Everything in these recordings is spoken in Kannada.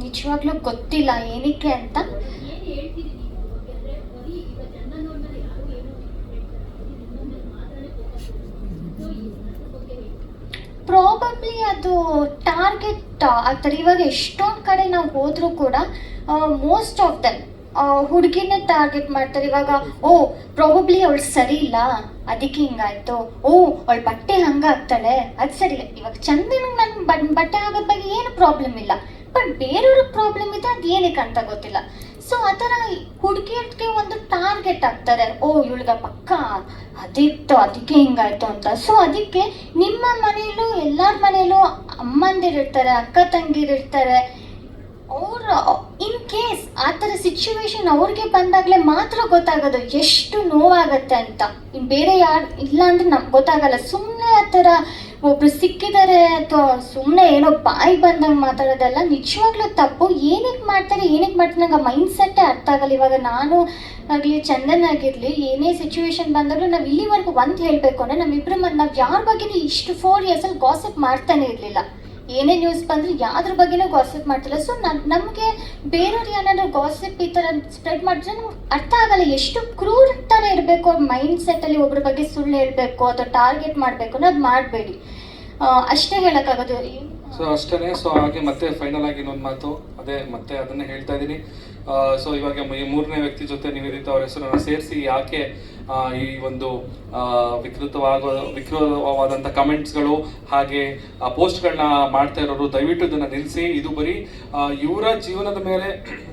ನಿಜವಾಗ್ಲೂ ಗೊತ್ತಿಲ್ಲ, ಏನಕ್ಕೆ ಅಂತ? ಪ್ರಾಬಬ್ಲಿ ಅದು ಟಾರ್ಗೆಟ್ ಆಗ್ತಾರೆ ಇವಾಗ ಎಷ್ಟೊಂದು ಕಡೆ ನಾವು ಹೋದ್ರೂ ಕೂಡ ಮೋಸ್ಟ್ ಆಫ್ ದನ್ ಹುಡುಗಿನೇ ಟಾರ್ಗೆಟ್ ಮಾಡ್ತಾರೆ. ಇವಾಗ, ಓ ಪ್ರಾಬಬ್ಲಿ ಅವಳು ಸರಿ ಇಲ್ಲ, ಅದಕ್ಕೆ ಹಿಂಗಾಯ್ತು. ಓ, ಅವಳ ಬಟ್ಟೆ ಹಂಗಾಗ್ತಾಳೆ, ಅದು ಸರಿ ಇವಾಗ ಚಂದನ್ ನನ್ನ ಬಟ್ಟೆ ಆಗೋದ್ ಬಗ್ಗೆ ಏನು ಪ್ರಾಬ್ಲಮ್ ಇಲ್ಲ. ಬಟ್ ಬೇರೆಯವ್ರಿಗೆ ಪ್ರಾಬ್ಲಮ್ ಇದೆ ಅದು ಏನಕ್ಕೆ ಅಂತ ಗೊತ್ತಿಲ್ಲ. ಸೊ ಆ ಥರ ಹುಡುಗಿಯರಿಗೆ ಒಂದು ಟಾರ್ಗೆಟ್ ಆಗ್ತಾರೆ ಓ, ಇವಳಿಗೆ ಪಕ್ಕ ಅದಿತ್ತು, ಅದಕ್ಕೆ ಹಿಂಗಾಯ್ತು ಅಂತ. ಸೊ ಅದಕ್ಕೆ ನಿಮ್ಮ ಮನೆಯಲ್ಲೂ ಎಲ್ಲರ ಮನೆಯಲ್ಲೂ ಅಮ್ಮಂದಿರಿರ್ತಾರೆ, ಅಕ್ಕ ತಂಗಿರಿರ್ತಾರೆ. ಇನ್ ಕೇಸ್ ಆ ಥರ ಸಿಚುವೇಶನ್ ಅವ್ರಿಗೆ ಬಂದಾಗಲೇ ಮಾತ್ರ ಗೊತ್ತಾಗೋದು ಎಷ್ಟು ನೋವಾಗತ್ತೆ ಅಂತ. ಬೇರೆ ಯಾರು ಇಲ್ಲ ಅಂದ್ರೆ ನಮ್ಗೆ ಗೊತ್ತಾಗಲ್ಲ. ಸುಮ್ಮನೆ ಆ ಥರ ಒಬ್ರು ಸಿಕ್ಕಿದ್ದಾರೆ ಅಥವಾ ಸುಮ್ಮನೆ ಏನೋ ಬಾಯಿ ಬಂದಂಗೆ ಮಾತಾಡೋದಲ್ಲ, ನಿಜವಾಗ್ಲೂ ತಪ್ಪು. ಏನಕ್ಕೆ ಮಾಡ್ತಾರೆ ಏನಕ್ಕೆ ಮಾಡ್ತಾರೆ ನಂಗೆ ಮೈಂಡ್ ಸೆಟ್ಟೇ ಅರ್ಥ ಆಗಲ್ಲ. ಇವಾಗ ನಾನು ಆಗಲಿ ಚಂದನ್ ಆಗಿರಲಿ, ಏನೇ ಸಿಚುವೇಶನ್ ಬಂದಾಗಲೂ ನಾವು ಇಲ್ಲಿವರೆಗೂ ಒಂದು ಹೇಳಬೇಕು ಅಂದರೆ ನಮ್ಮಿಬ್ಬರು ಮತ್ತು ನಾವು ಯಾರ ಬಗ್ಗೆ ಇಷ್ಟು ಫೋರ್ ಇಯರ್ಸಲ್ಲಿ ಗಾಸಿಪ್ ಮಾಡ್ತಾನೆ ಇರಲಿಲ್ಲ. ಏನೇ ನ್ಯೂಸ್ ಬಂದರೂ ಯಾವ್ದ್ರ ಬಗ್ಗೆನೂ ಗಾಸಿಪ್ ಮಾಡ್ತಿಲ್ಲ. ಸೊ ನಮಗೆ ಬೇರೆಯವ್ರು ಏನಾದ್ರು ಗಾಸಿಪ್ ಈ ಥರ ಸ್ಪ್ರೆಡ್ ಮಾಡಿದ್ರೆ ನಮ್ಗೆ ಅರ್ಥ ಆಗಲ್ಲ ಎಷ್ಟು ಕ್ರೂರ್ ಥರ ಇರಬೇಕು ಅವ್ರ ಮೈಂಡ್ ಸೆಟ್ಟಲ್ಲಿ ಒಬ್ಬರ ಬಗ್ಗೆ ಸುಳ್ಳು ಹೇಳಬೇಕು ಅಥವಾ ಟಾರ್ಗೆಟ್ ಮಾಡಬೇಕು ಅನ್ನೋದು ಮಾಡಬೇಡಿ. ಅಷ್ಟೇ ಹೇಳೋಕ್ಕಾಗೋದು. ಸೊ ಅಷ್ಟೇ ಸೊ ಹಾಗೆ ಮತ್ತೆ ಫೈನಲ್ ಆಗಿ ಇನ್ನೊಂದು ಮಾತು. ಅದೇ, ಮತ್ತೆ ಅದನ್ನೇ ಹೇಳ್ತಾ ಇದ್ದೀನಿ. ಸೊ ಇವಾಗ ಈ ಮೂರನೇ ವ್ಯಕ್ತಿ ಜೊತೆ ನಿವೇದಿತ ಅವರ ಹೆಸರನ್ನ ಸೇರಿಸಿ ಯಾಕೆ ಈ ಒಂದು ವಿಕೃತವಾಗೋ ವಿಕೃತವಾದಂಥ ಕಮೆಂಟ್ಸ್ಗಳು ಹಾಗೆ ಪೋಸ್ಟ್ಗಳನ್ನ ಮಾಡ್ತಾ ಇರೋರು ದಯವಿಟ್ಟು ಇದನ್ನ ನಿಲ್ಲಿಸಿ ಇದು ಬರೀ ಇವರ ಜೀವನದ ಮೇಲೆ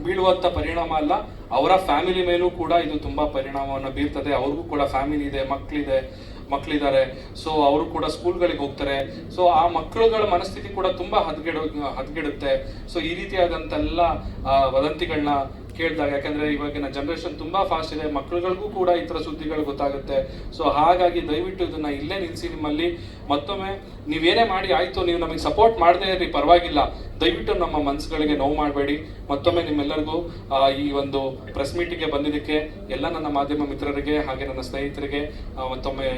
ಬೀಳುವಂಥ ಪರಿಣಾಮ ಅಲ್ಲ, ಅವರ ಫ್ಯಾಮಿಲಿ ಮೇಲೂ ಕೂಡ ಇದು ತುಂಬಾ ಪರಿಣಾಮವನ್ನು ಬೀರ್ತದೆ. ಅವ್ರಿಗೂ ಕೂಡ ಫ್ಯಾಮಿಲಿ ಇದೆ ಮಕ್ಕಳಿದೆ ಮಕ್ಕಳಿದ್ದಾರೆ ಸೊ ಅವರು ಕೂಡ ಸ್ಕೂಲ್ಗಳಿಗೆ ಹೋಗ್ತಾರೆ. ಸೊ ಆ ಮಕ್ಕಳುಗಳ ಮನಸ್ಥಿತಿ ಕೂಡ ತುಂಬಾ ಹದಗೆಡೋ, ಹದಗೆಡುತ್ತೆ. ಸೊ ಈ ರೀತಿಯಾದಂತೆಲ್ಲ ವದಂತಿಗಳನ್ನ ಕೇಳಿದಾಗ, ಯಾಕಂದ್ರೆ ಇವಾಗಿನ ಜನರೇಷನ್ ತುಂಬಾ ಫಾಸ್ಟ್ ಇದೆ. ಮಕ್ಕಳುಗಳಿಗೂ ಕೂಡ ಈ ತರ ಸುದ್ದಿಗಳು ಗೊತ್ತಾಗುತ್ತೆ. ಸೊ ಹಾಗಾಗಿ ದಯವಿಟ್ಟು ಇದನ್ನ ಇಲ್ಲೇ ನಿಲ್ಲಿಸಿ ನಿಮ್ಮಲ್ಲಿ. ಮತ್ತೊಮ್ಮೆ, ನೀವೇನೇ ಮಾಡಿ ಆಯ್ತು, ನೀವು ನಮಗೆ ಸಪೋರ್ಟ್ ಮಾಡದೇ ಇರಿ ಪರವಾಗಿಲ್ಲ. ದಯವಿಟ್ಟು ನಮ್ಮ ಮನಸ್ಸುಗಳಿಗೆ ನೋವು ಮಾಡಬೇಡಿ. ಮತ್ತೊಮ್ಮೆ ನಿಮ್ಮೆಲ್ಲರಿಗೂ ಈ ಒಂದು ಪ್ರೆಸ್ ಮೀಟಿಗೆ ಬಂದಿದ್ದಕ್ಕೆ ಎಲ್ಲ ನನ್ನ ಮಾಧ್ಯಮ ಮಿತ್ರರಿಗೆ, ಹಾಗೆ ನನ್ನ ಸ್ನೇಹಿತರಿಗೆ ಮತ್ತೊಮ್ಮೆ